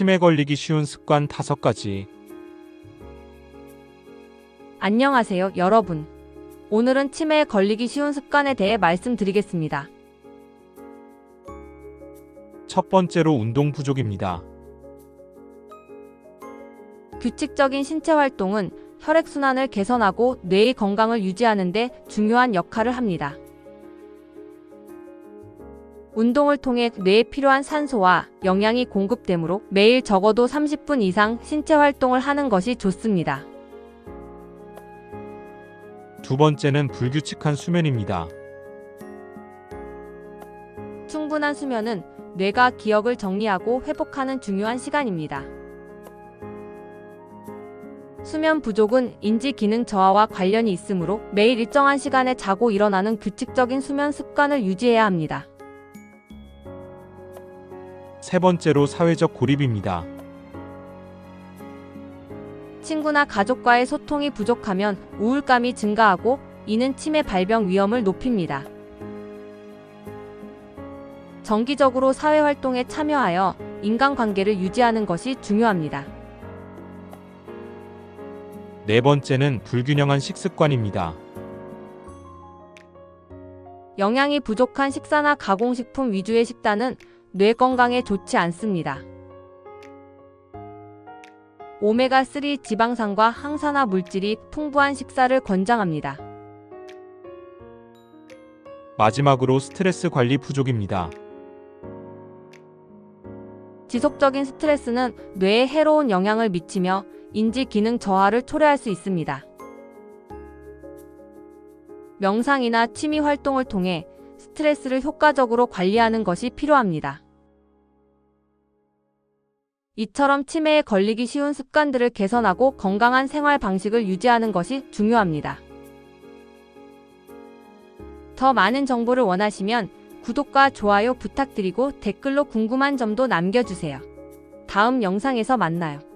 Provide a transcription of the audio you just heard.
치매 걸리기 쉬운 습관 5가지. 안녕하세요, 여러분. 오늘은 치매에 걸리기 쉬운 습관에 대해 말씀드리겠습니다. 첫 번째로 운동 부족입니다. 규칙적인 신체 활동은 혈액순환을 개선하고 뇌의 건강을 유지하는 데 중요한 역할을 합니다. 운동을 통해 뇌에 필요한 산소와 영양이 공급되므로 매일 적어도 30분 이상 신체 활동을 하는 것이 좋습니다. 두 번째는 불규칙한 수면입니다. 충분한 수면은 뇌가 기억을 정리하고 회복하는 중요한 시간입니다. 수면 부족은 인지 기능 저하와 관련이 있으므로 매일 일정한 시간에 자고 일어나는 규칙적인 수면 습관을 유지해야 합니다. 세 번째로 사회적 고립입니다. 친구나 가족과의 소통이 부족하면 우울감이 증가하고 이는 치매 발병 위험을 높입니다. 정기적으로 사회 활동에 참여하여 인간관계를 유지하는 것이 중요합니다. 네 번째는 불균형한 식습관입니다. 영양이 부족한 식사나 가공식품 위주의 식단은 뇌 건강에 좋지 않습니다. 오메가3 지방산과 항산화 물질이 풍부한 식사를 권장합니다. 마지막으로 스트레스 관리 부족입니다. 지속적인 스트레스는 뇌에 해로운 영향을 미치며 인지 기능 저하를 초래할 수 있습니다. 명상이나 취미 활동을 통해 스트레스를 효과적으로 관리하는 것이 필요합니다. 이처럼 치매에 걸리기 쉬운 습관들을 개선하고 건강한 생활 방식을 유지하는 것이 중요합니다. 더 많은 정보를 원하시면 구독과 좋아요 부탁드리고 댓글로 궁금한 점도 남겨주세요. 다음 영상에서 만나요.